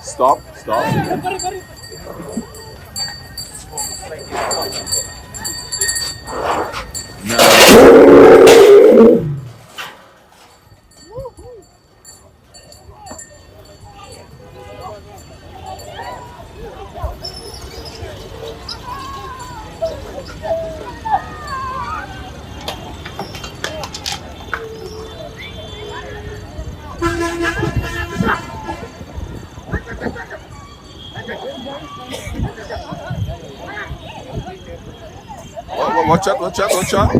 Stop, stop. Watch out, watch out, watch out.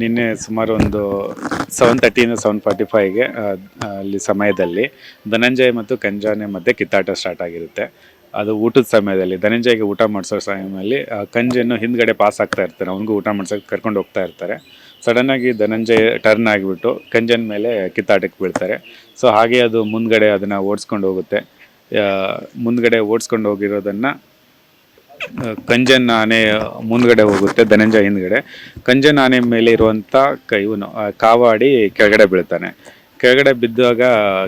ನಿನ್ನೆ ಸುಮಾರು ಒಂದು ಸೆವೆನ್ ತರ್ಟಿಯಿಂದ ಸೆವೆನ್ ಫಾರ್ಟಿ ಫೈವ್ಗೆ ಅಲ್ಲಿ ಸಮಯದಲ್ಲಿ ಧನಂಜಯ ಮತ್ತು ಕಂಜಾನೆ ಮಧ್ಯೆ ಕಿತ್ತಾಟ ಸ್ಟಾರ್ಟ್ ಆಗಿರುತ್ತೆ. ಅದು ಊಟದ ಸಮಯದಲ್ಲಿ ಧನಂಜಯಗೆ ಊಟ ಮಾಡಿಸೋ ಸಮಯದಲ್ಲಿ ಕಂಜನ್ನು ಹಿಂದ್ಗಡೆ ಪಾಸ್ ಆಗ್ತಾ ಇರ್ತಾರೆ. ಅವನಿಗೂ ಊಟ ಮಾಡ್ಸೋಕೆ ಕರ್ಕೊಂಡು ಹೋಗ್ತಾ ಇರ್ತಾರೆ. ಸಡನ್ನಾಗಿ ಧನಂಜಯ ಟರ್ನ್ ಆಗಿಬಿಟ್ಟು ಕಂಜನ್ ಮೇಲೆ ಕಿತ್ತಾಟಕ್ಕೆ ಬೀಳ್ತಾರೆ. ಸೊ ಹಾಗೆ ಅದು ಮುಂದ್ಗಡೆ ಅದನ್ನು ಓಡಿಸ್ಕೊಂಡು ಹೋಗುತ್ತೆ. ಮುಂದ್ಗಡೆ ಓಡಿಸ್ಕೊಂಡು ಹೋಗಿರೋದನ್ನು ಕಂಜನ್ ಆನೆ ಮುಂದ್ಗಡೆ ಹೋಗುತ್ತೆ, ಧನಂಜಯ ಹಿಂದ್ಗಡೆ. ಕಂಜನ್ ಆನೆ ಮೇಲೆ ಇರುವಂತ ಇವನು ಕಾವಾಡಿ ಕೆಳಗಡೆ ಬೀಳ್ತಾನೆ. ಕೆಳಗಡೆ ಬಿದ್ದಾಗ,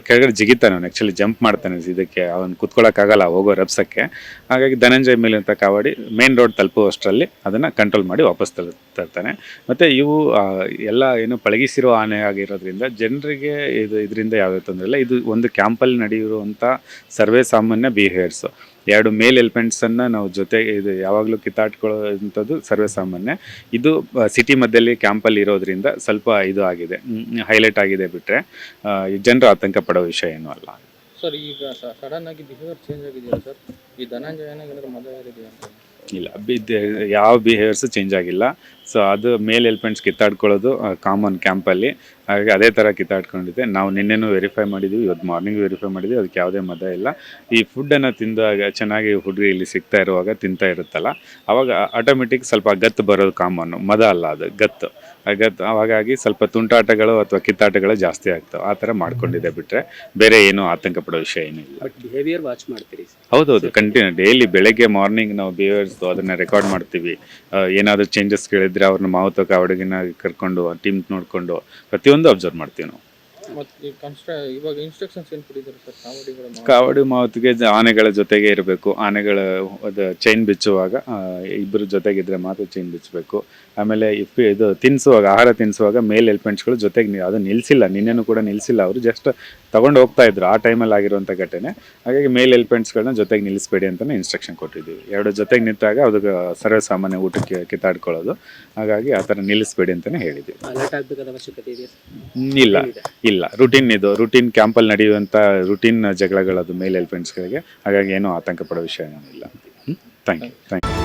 ಕೆಳಗಡೆ ಜಿಗಿತಾನೆ ಅವನು. ಆ್ಯಕ್ಚುಲಿ ಜಂಪ್ ಮಾಡ್ತಾನೆ ಇದಕ್ಕೆ. ಅವನು ಕುತ್ಕೊಳ್ಳೋಕ್ಕಾಗಲ್ಲ ಹೋಗೋ ರಬ್ಸಕ್ಕೆ ಹಾಗಾಗಿ ಧನಂಜಯ ಮೇಲೆ ಅಂತ ಕಾವಾಡಿ ಮೇನ್ ರೋಡ್ ತಲುಪುವಷ್ಟರಲ್ಲಿ ಅದನ್ನು ಕಂಟ್ರೋಲ್ ಮಾಡಿ ವಾಪಸ್ ತರ್ತಾನೆ. ಮತ್ತು ಇವು ಎಲ್ಲ ಏನು ಪಳಗಿಸಿರೋ ಆನೆ ಆಗಿರೋದ್ರಿಂದ ಜನರಿಗೆ ಇದು, ಇದರಿಂದ ಯಾವುದೇ ತೊಂದರೆ ಇಲ್ಲ ಇದು ಒಂದು ಕ್ಯಾಂಪಲ್ಲಿ ನಡೆಯುವಂಥ ಸರ್ವೇ ಸಾಮಾನ್ಯ ಬಿಹೇವಿಯರ್ಸು ಎರಡು ಮೇಲ್ ಎಲಿಫೆಂಟ್ಸನ್ನು ನಾವು ಜೊತೆ ಇದು ಯಾವಾಗಲೂ ಕಿತ್ತಾಡ್ಕೊಳ್ಳೋವಂಥದ್ದು ಸರ್ವೇ ಸಾಮಾನ್ಯ ಇದು ಸಿಟಿ ಮಧ್ಯದಲ್ಲಿ ಕ್ಯಾಂಪಲ್ಲಿ ಇರೋದ್ರಿಂದ ಸ್ವಲ್ಪ ಇದು ಆಗಿದೆ. ಹೈಲೈಟ್ ಆಗಿದೆ ಬಿಟ್ಟರೆ ಜನರು ಆತಂಕ ಪಡೋ ವಿಷಯ ಏನೂ ಅಲ್ಲ. ಸರ್ ಈಗ ಸಡನ್ ಆಗಿ ಬಿಹೇವಿಯರ್ ಚೇಂಜ್ ಆಗಿದೆಯಲ್ಲ ಸರ್? ಈ ಧನಂಜಯನ ಏನಾದ್ರು ಮದುವೆ ಅಂತ. ಇಲ್ಲ ಯಾವ ಬಿಹೇವಿಯರ್ಸು ಚೇಂಜ್ ಆಗಿಲ್ಲ. ಸೊ ಅದು ಮೇಲ್ ಎಲಿಫೆಂಟ್ಸ್ ಕಿತ್ತಾಡ್ಕೊಳ್ಳೋದು ಕಾಮನ್ ಕ್ಯಾಂಪಲ್ಲಿ ಹಾಗಾಗಿ ಅದೇ ಥರ ಕಿತ್ತಾಡ್ಕೊಂಡಿದ್ದೆ. ನಾವು ನಿನ್ನೆನೂ ವೆರಿಫೈ ಮಾಡಿದ್ದೀವಿ ಇವತ್ತು ಮಾರ್ನಿಂಗ್ ವೆರಿಫೈ ಮಾಡಿದ್ವಿ, ಅದಕ್ಕೆ ಯಾವುದೇ ಮದ ಇಲ್ಲ. ಈ ಫುಡ್ಡನ್ನು ತಿಂದಾಗ, ಚೆನ್ನಾಗಿ ಹುಡುಗಿ ಇಲ್ಲಿ ಸಿಗ್ತಾ ಇರುವಾಗ ತಿಂತಾ ಇರುತ್ತಲ್ಲ, ಅವಾಗ ಆಟೋಮೆಟಿಕ್ ಸ್ವಲ್ಪ ಗತ್ತು ಬರೋದು ಕಾಮನ್ನು ಮದ ಅಲ್ಲ ಅದು, ಗತ್ತು. ಆ ಗತ್ತು ಹಾಗಾಗಿ ಸ್ವಲ್ಪ ತುಂಟಾಟಗಳು ಅಥವಾ ಕಿತ್ತಾಟಗಳು ಜಾಸ್ತಿ ಆಗ್ತವೆ. ಆ ಥರ ಮಾಡ್ಕೊಂಡಿದೆ ಬಿಟ್ಟರೆ ಬೇರೆ ಏನು ಆತಂಕ ಪಡೋ ವಿಷಯ ಏನೂ ಇಲ್ಲ. ಬಟ್ ಬಿಹೇವಿಯರ್ ವಾಚ್ ಮಾಡ್ತೀರಿ ಹೌದೌದು ಕಂಟಿನ್ಯೂ ಡೈಲಿ ಬೆಳಗ್ಗೆ ಮಾರ್ನಿಂಗ್ ನಾವು ಬಿಹೇವಿಯರ್ಸ್ ಅದನ್ನು ರೆಕಾರ್ಡ್ ಮಾಡ್ತೀವಿ. ಏನಾದರೂ ಚೇಂಜಸ್ ಕೇಳಿದ್ರೆ ಅವ್ರನ್ನ ಮಾವುತಕ ಅವಡಗಿನ ಕರ್ಕೊಂಡು ಟೀಮ್ ನೋಡಿಕೊಂಡು ಪ್ರತಿಯೊಂದು ಅಬ್ಸರ್ವ್ ಮಾಡ್ತೀವಿ ನಾವು. ಮತ್ತು ಕನ್ಸ್ಟ್ರ ಇವಾಗ ಇನ್ಸ್ಟ್ರಕ್ಷನ್ಸ್ ಏನು ಕೊಟ್ಟಿದ್ದಾರೆ ಸರ್ ಕಾವಡಿಗಳ ಕಾವಡಿ ಮಾವತ್ಗೆ ಜ- ಆನೆಗಳ ಜೊತೆಗೆ ಇರಬೇಕು. ಆನೆಗಳ ಅದು ಚೈನ್ ಬಿಚ್ಚುವಾಗ ಆ, ಇಬ್ಬರು ಜೊತೆಗಿದ್ರೆ ಮಾತ್ರ ಚೈನ್ ಬಿಚ್ಚಬೇಕು. ಆಮೇಲೆ ಇಫ್ ಇದು ತಿನ್ನಿಸುವಾಗ ಆಹಾರ ತಿನ್ಸುವಾಗ ಮೇಲ್ ಎಲಿಫೆಂಟ್ಸ್ಗಳು ಜೊತೆಗೆ ನಿ- ಅದು ನಿಲ್ಲಿಸಿಲ್ಲ ನಿನ್ನೆನೂ ಕೂಡ ನಿಲ್ಲಿಸಿಲ್ಲ ಅವರು ಜಸ್ಟ್ ತಗೊಂಡು ಹೋಗ್ತಾ ಇದ್ರು ಆ ಟೈಮಲ್ಲಿ ಆಗಿರುವಂಥ ಘಟನೆ. ಹಾಗಾಗಿ ಮೇಲ್ ಎಲಿಫೆಂಟ್ಸ್ಗಳನ್ನ ಜೊತೆಗೆ ನಿಲ್ಲಿಸಬೇಡಿ ಅಂತಲೇ ಇನ್ಸ್ಟ್ರಕ್ಷನ್ ಕೊಟ್ಟಿದ್ದೀವಿ. ಎರಡು ಜೊತೆಗೆ ನಿಂತಾಗ ಅದಕ್ಕೆ ಸರ್ವೇ ಸಾಮಾನ್ಯ ಊಟಕ್ಕೆ ಕಿತ್ತಾಡ್ಕೊಳ್ಳೋದು. ಹಾಗಾಗಿ ಆ ಥರ ನಿಲ್ಲಿಸಬೇಡಿ ಅಂತಲೇ ಹೇಳಿದ್ದೀವಿ. ಅಲರ್ಟ್ ಆಗಬೇಕಾದ ಅವಶ್ಯಕತೆ ಇದೆ ಹ್ಮ್, ಇಲ್ಲ. ಇಲ್ಲ. ರುಟೀನ್ ಇದು. ರುಟೀನ್ ಕ್ಯಾಂಪಲ್ಲಿ ನಡೆಯುವಂಥ ರುಟೀನ್ ಜಗಳಗಳದು ಮೇಲ್ ಎಲಿಫೆಂಟ್ಸ್ಗಳಿಗೆ ಹಾಗಾಗಿ ಏನೂ ಆತಂಕ ಪಡೋ ವಿಷಯ ಏನಿಲ್ಲ. Thank you thank you